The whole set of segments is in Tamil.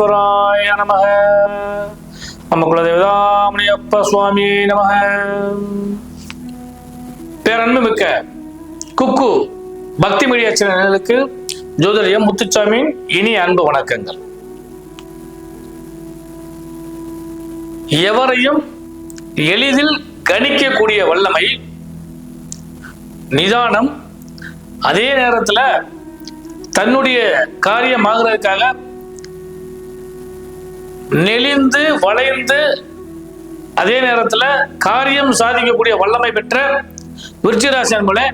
விக்னேஸ்வராய நமக. நம்ம குலதேவதாமணியப்ப சுவாமி நமக. பேரன்பு மிக்க குக்கு பக்தி மீடியா சேனலுக்கு ஜோதிடர் எம் முத்துச்சாமியின் இனி அன்பு வணக்கங்கள். எவரையும் எளிதில் கணிக்கக்கூடிய வல்லமை நிதானம் அதே நேரத்தில் தன்னுடைய காரியமாகிறதுக்காக நெளிந்து வளைந்து அதே நேரத்தில் காரியம் சாதிக்கக்கூடிய வல்லமை பெற்ற விருச்சிராசி அன்பளே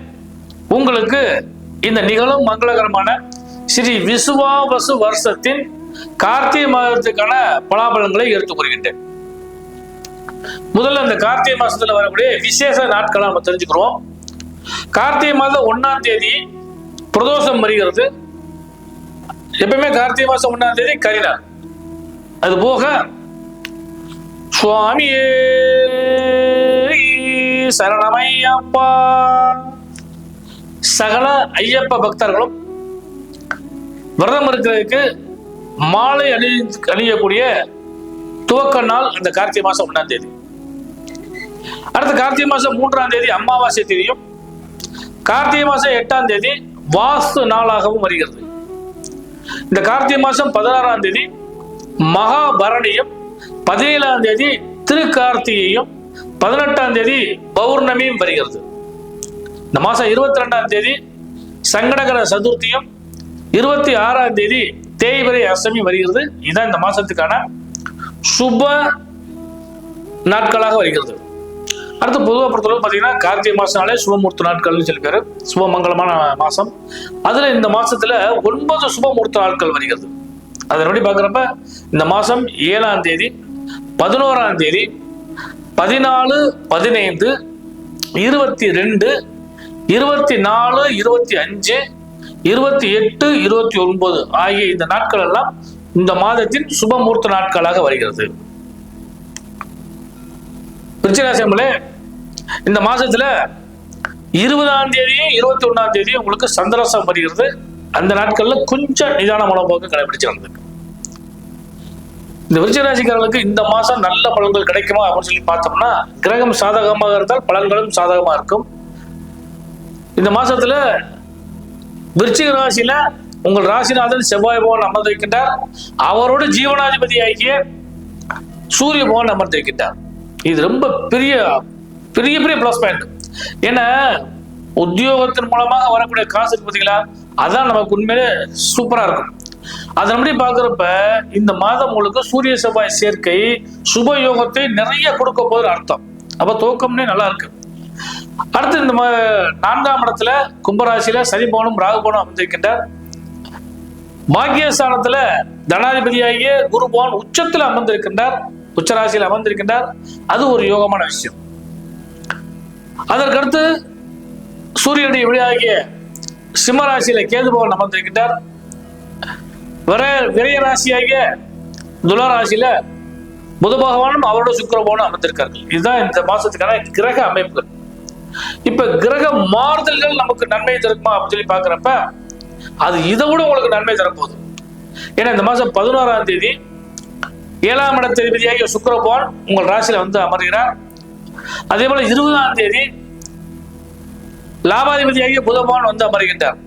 உங்களுக்கு இந்த நிகழும் மங்களகரமான ஸ்ரீ விசுவாவசு வருஷத்தின் கார்த்திகை மாதத்துக்கான பலாபலங்களை எடுத்துக் கூறுகின்றேன். முதல்ல அந்த கார்த்திகை மாசத்துல வரக்கூடிய விசேஷ நாட்களை நம்ம தெரிஞ்சுக்கிறோம். கார்த்திகை மாதம் ஒன்னாம் தேதி பிரதோஷம் வருகிறது. எப்பவுமே கார்த்திகை மாசம் ஒன்னாம் தேதி கரிநாள். அது போக சுவாமியே சரணமையப்பா. சகல ஐயப்ப பக்தர்களும் விரதம் இருக்கிறதுக்கு மாலை அணி அணியக்கூடிய துவக்க நாள் அந்த கார்த்திகை மாசம் ஒன்றாம் தேதி. அடுத்த கார்த்திகை மாசம் மூன்றாம் தேதி அமாவாசை தேதியும் கார்த்திகை மாசம் எட்டாம் தேதி வாஸ்து நாளாகவும் வருகிறது. இந்த கார்த்திகை மாசம் பதினாறாம் தேதி மகாபரணியும் பதினேழாம் தேதி திருக்கார்த்திகையும் பதினெட்டாம் தேதி பௌர்ணமியும் வருகிறது. இந்த மாசம் இருபத்தி ரெண்டாம் தேதி சங்கடகர சதுர்த்தியும் இருபத்தி ஆறாம் தேதி தேய்பிரை அஷ்டமி வருகிறது. இதுதான் இந்த மாசத்துக்கான சுப நாட்களாக வருகிறது. அடுத்து பொதுவாக பொறுத்தளவு பார்த்தீங்கன்னா கார்த்திகை மாசம்னாலே சுபமூர்த்த நாட்கள்னு சொல்லியிருக்காரு. சுபமங்கலமான மாசம். அதுல இந்த மாசத்துல ஒன்பது சுபமூர்த்த நாட்கள் வருகிறது. அதன்படி பார்க்குறப்ப இந்த மாசம் ஏழாம் தேதி பதினோராம் தேதி பதினாலு பதினைந்து இருபத்தி ரெண்டு இருபத்தி நாலு இருபத்தி அஞ்சு இருபத்தி எட்டு இருபத்தி ஒன்பது ஆகிய இந்த நாட்கள் எல்லாம் இந்த மாதத்தின் சுபமூர்த்த நாட்களாக வருகிறது. விருச்சிராசியம்பளே இந்த மாசத்துல இருபதாம் தேதியும் இருபத்தி ஒன்னாம் தேதியும் உங்களுக்கு சந்திரசம் வருகிறது. அந்த நாட்கள்ல கொஞ்சம் நிதான மனோபோக்கு கடைபிடிச்சு நடந்துருக்கு. இந்த விருச்சராசிக்காரர்களுக்கு இந்த மாசம் நல்ல பலன்கள் கிடைக்குமா அப்படின்னு சொல்லி பார்த்தோம்னா கிரகம் சாதகமாக இருந்தால் பலன்களும் சாதகமா இருக்கும். இந்த மாசத்துல விருச்சிக ராசியில உங்கள் ராசிநாதன் செவ்வாய் பவன் அமர்ந்திருக்கின்றார் அவரோடு ஜீவனாதிபதி ஆகிய சூரிய பவன் அமர்ந்திருக்கின்றார் இது ரொம்ப பெரிய பெரிய பெரிய ப்ளஸ் பாயிண்ட் ஏன்னா உத்தியோகத்தின் மூலமாக வரக்கூடிய காசு இருக்கு பார்த்தீங்களா அதான் நமக்கு உண்மையிலே சூப்பரா இருக்கும். அதன்படி பார்க்குறப்ப இந்த மாதம் உங்களுக்கு சூரிய செவ்வாய் சேர்க்கை சுப யோகத்தை நிறைய கொடுக்க போது அர்த்தம். அப்ப துவக்கம்னே நல்லா இருக்கு. அடுத்து இந்த நான்காம் இடத்துல கும்பராசியில சனி ராகுபவனும் அமைந்திருக்கின்றார் பாக்கியஸ்தானத்துல தனாதிபதியாகிய குரு உச்சத்தில் உச்சத்துல அமர்ந்திருக்கின்றார். உச்சராசியில் அமர்ந்திருக்கின்றார். அது ஒரு யோகமான விஷயம். அதற்கடுத்து சூரியனுடைய விடையாகிய சிம்மராசியில கேது பவன் அமர்ந்திருக்கிறார் விர விரைய ராசியாகிய துளராசியில புத பகவானும் அவரோட சுக்கிர பகவானும் அமர்ந்திருக்கார்கள். இதுதான் இந்த மாசத்துக்கான கிரக அமைப்புகள் இப்ப கிரக மாறுதல்கள் நமக்கு நன்மை தருமா அப்படின்னு சொல்லி பாக்குறப்ப அது இதை விட உங்களுக்கு நன்மை தரப்போகுது. ஏன்னா இந்த மாசம் பதினோராம் தேதி ஏழாம் இட அதிபதியாகிய உங்கள் ராசியில வந்து அமர்கிறார். அதே போல இருபதாம் தேதி லாபாதிபதியாகிய புதபவான் வந்து அமர்கின்றார்.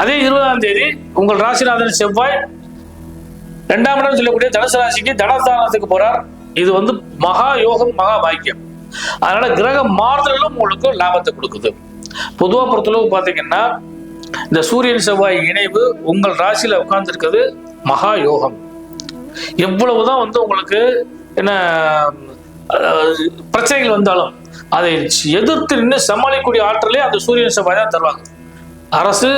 அதே இருபதாம் தேதி உங்கள் ராசிநாதன் செவ்வாய் இரண்டாம் இடம் சொல்லக்கூடிய தனுசு ராசிக்கு தனஸ்தானத்துக்கு போறார். இது வந்து மகா யோகம் மகா பாக்கியம். அதனால கிரக மாறுதலும் உங்களுக்கு லாபத்தை கொடுக்குது. பொதுவா பொறுத்தளவு பாத்தீங்கன்னா இந்த சூரியன் செவ்வாய் இணைவு உங்கள் ராசியில உட்கார்ந்துருக்கிறது மகா யோகம். எவ்வளவுதான் வந்து உங்களுக்கு என்ன பிரச்சனைகள் வந்தாலும் அதை எதிர்த்து நின்று சமாளிக்கக்கூடிய ஆற்றலே அந்த சூரியன் செவ்வாய் தான் தருவாங்க. அரசு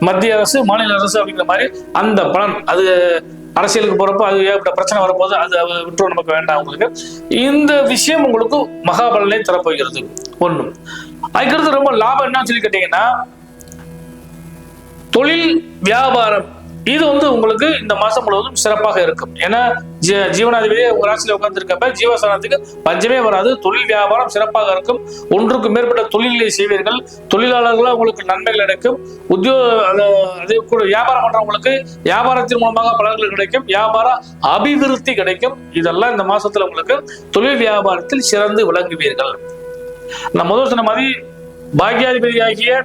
மத்திய அரசு மாநில அரசு அப்படிங்கிற மாதிரி அந்த பலன் அது அரசியலுக்கு போறப்ப அது ஏற்பட்ட பிரச்சனை வரும்போது அது விட்டுரும் நமக்கு வேண்டாம் உங்களுக்கு இந்த விஷயம் உங்களுக்கு மகாபலனை தரப்போகிறது. ஒண்ணு. அதுக்கடுத்து ரொம்ப லாபம் என்னன்னு சொல்லி கேட்டீங்கன்னா தொழில் வியாபாரம் இது வந்து உங்களுக்கு இந்த மாசம் முழுவதும் சிறப்பாக இருக்கும். ஏன்னா ஜீ- ஜீவனாதிபதியே உங்க ராசியில உட்கார்ந்துருக்கப்ப ஜீவசானத்துக்கு பஞ்சமே வராது தொழில் வியாபாரம் சிறப்பாக இருக்கும். ஒன்றுக்கு மேற்பட்ட தொழில்களை செய்வீர்கள். தொழிலாளர்களாக உங்களுக்கு நன்மைகள் கிடைக்கும் உத்தியோக அது கூட வியாபாரம் பண்றவங்களுக்கு வியாபாரத்தின் மூலமாக பலன்கள் கிடைக்கும். வியாபார அபிவிருத்தி கிடைக்கும். இதெல்லாம் இந்த மாசத்துல உங்களுக்கு தொழில் வியாபாரத்தில் சிறந்து விளங்குவீர்கள். நான் முதல் சொன்ன மாதிரி பாக்யாதிபதி ஆகிய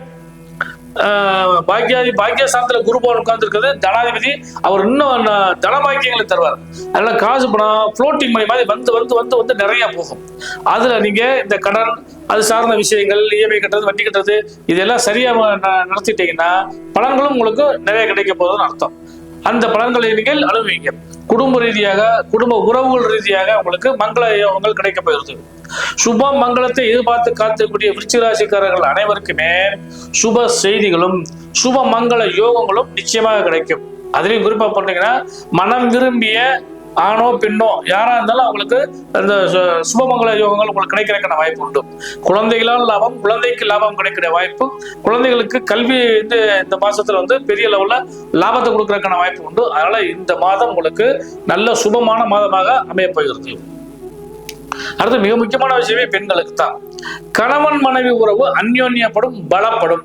பாக்கியாதி பாக்கியஸ்தானத்துல குரு பவன் உட்கார்ந்துருக்கிறது. தனாதிபதி அவர் இன்னும் ந- தன பாக்கியங்களை தருவார். அதனால காசு பணம் ஃப்ளோட்டிங் மணி மாதிரி வந்து வந்து வந்து வந்து நிறைய போகும். அதுல நீங்க இந்த கடன் அது சார்ந்த விஷயங்கள் இஎம்ஐ கட்டுறது வட்டி கட்டுறது இதெல்லாம் சரியா ந- நடத்திட்டீங்கன்னா பலன்களும் உங்களுக்கு நிறைய கிடைக்க போகுதுன்னு அர்த்தம். அந்த பலன்களை நீங்கள் அனுபவிங்க. குடும்ப ரீதியாக குடும்ப உறவுகள் ரீதியாக உங்களுக்கு மங்கள யோகங்கள் கிடைக்க போயிருது சுப மங்களத்தை எதிர்பார்த்து காத்திருக்கக்கூடிய விருச்சிக ராசிக்காரர்கள் அனைவருக்குமே சுப செய்திகளும் சுப மங்கள யோகங்களும் நிச்சயமாக கிடைக்கும். அதுலயும் குறிப்பா பண்ணீங்கன்னா மனம் விரும்பிய ஆணோ பெண்ணோ யாரா இருந்தாலும் அவங்களுக்கு அந்த சு- சுபமங்கள யோகங்கள் உங்களுக்கு கிடைக்கிறதுக்கான வாய்ப்பு உண்டு. குழந்தைகளால் லாபம் குழந்தைக்கு லாபம் கிடைக்கிற வாய்ப்பு குழந்தைகளுக்கு கல்வி வந்து இந்த மாசத்துல வந்து பெரிய லெவல்ல லாபத்தை கொடுக்கறதுக்கான வாய்ப்பு உண்டு. அதனால இந்த மாதம் உங்களுக்கு நல்ல சுபமான மாதமாக அமைய போகிறது. அடுத்து மிக முக்கியமான விஷயமே பெண்களுக்கு தான். கணவன் மனைவி உறவு அந்யோன்யப்படும் பலப்படும்.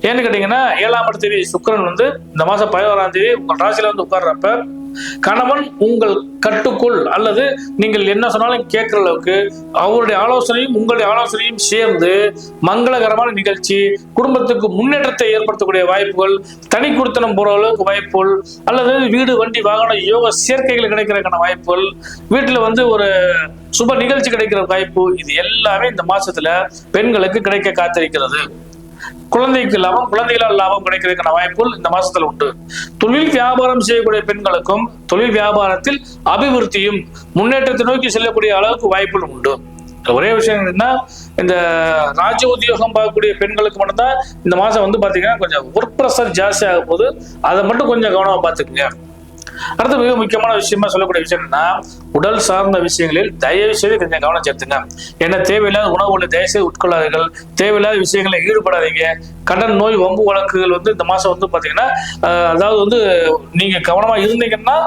ஏன்னு கேட்டீங்கன்னா ஏழாம் தேதி சுக்கிரன் வந்து இந்த மாசம் பதினோராம் தேதி உங்கள் ராசியில வந்து உட்கார்றப்ப கணவன் உங்கள் கட்டுக்குள் அல்லது நீங்கள் என்ன சொன்னாலும் கேட்கற அளவுக்கு அவருடைய ஆலோசனையும் உங்களுடைய ஆலோசனையும் சேர்ந்து மங்களகரமான நிகழ்ச்சி குடும்பத்துக்கு முன்னேற்றத்தை ஏற்படுத்தக்கூடிய வாய்ப்புகள் தனி குடுத்தனம் போற அளவுக்கு வாய்ப்புகள் அல்லது வீடு வண்டி வாகன யோக சேர்க்கைகள் கிடைக்கிறதுக்கான வாய்ப்புகள் வீட்டில் வந்து ஒரு சுப நிகழ்ச்சி கிடைக்கிற வாய்ப்பு இது எல்லாமே இந்த மாசத்துல பெண்களுக்கு கிடைக்க காத்திருக்கிறது. குழந்தைக்கு லாபம் குழந்தைகளால் லாபம் கிடைக்கிறதுக்கான வாய்ப்புகள் இந்த மாசத்துல உண்டு. தொழில் வியாபாரம் செய்யக்கூடிய பெண்களுக்கும் தொழில் வியாபாரத்தில் அபிவிருத்தியும் முன்னேற்றத்தை நோக்கி செல்லக்கூடிய அளவுக்கு வாய்ப்புகள் உண்டு. ஒரே விஷயம் என்னன்னா இந்த ராஜ உத்தியோகம் பார்க்கக்கூடிய பெண்களுக்கு மட்டும்தான் இந்த மாசம் வந்து பாத்தீங்கன்னா கொஞ்சம் ஒர்க் ப்ரெஷர் ஜாஸ்தி ஆக போகுது அதை மட்டும் கொஞ்சம் கவனமா பார்த்துக்குங்க. அடுத்து மிக முக்கியமான விஷயமா சொல்லக்கூடிய விஷயம் என்னன்னா உடல் சார்ந்த விஷயங்களில் தயவு செய்து கொஞ்சம் கவனம் செலுத்துங்க. ஏன்னா தேவையில்லாத உணவுகளை தயவு செய்து உட்கொள்ளாதீர்கள். தேவையில்லாத விஷயங்களை ஈடுபடாதீங்க. கடன் நோய் வம்பு வழக்குகள் வந்து இந்த மாசம் வந்து பாத்தீங்கன்னா அதாவது வந்து நீங்க கவனமா இருந்தீங்கன்னா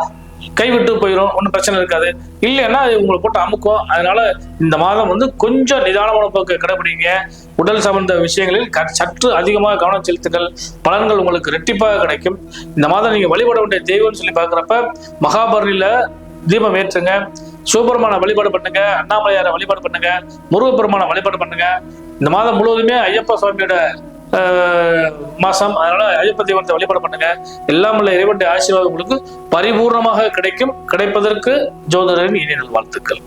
கைவிட்டு போயிடும் ஒன்றும் பிரச்சனை இருக்காது. இல்லைன்னா அது உங்களை போட்டு அமுக்கும். அதனால இந்த மாதம் வந்து கொஞ்சம் நிதானமான போக்கு கடைபிடிங்க. உடல் சார்ந்த விஷயங்களில் க- சற்று அதிகமாக கவனம் செலுத்துங்கள். பலன்கள் உங்களுக்கு ரெட்டிப்பாக கிடைக்கும். இந்த மாதம் நீங்கள் வழிபட வேண்டிய தெய்வம்னு சொல்லி பார்க்குறப்ப மகாபரணியில் தீபம் ஏற்றுங்க. சிவபெருமான வழிபாடு பண்ணுங்க. அண்ணாமலையாரை வழிபாடு பண்ணுங்க. முருகப்பெருமான வழிபாடு பண்ணுங்க. இந்த மாதம் முழுவதுமே ஐயப்ப சுவாமியோட மாசம். அதனால ஐயப்ப தெய்வத்தை வழிபாடு பண்ணுங்க. எல்லாம் உள்ள இறைவனுடைய ஆசீர்வாதம் உங்களுக்கு பரிபூர்ணமாக கிடைக்கும். கிடைப்பதற்கு ஜோதிடரின் இனிய வாழ்த்துக்கள்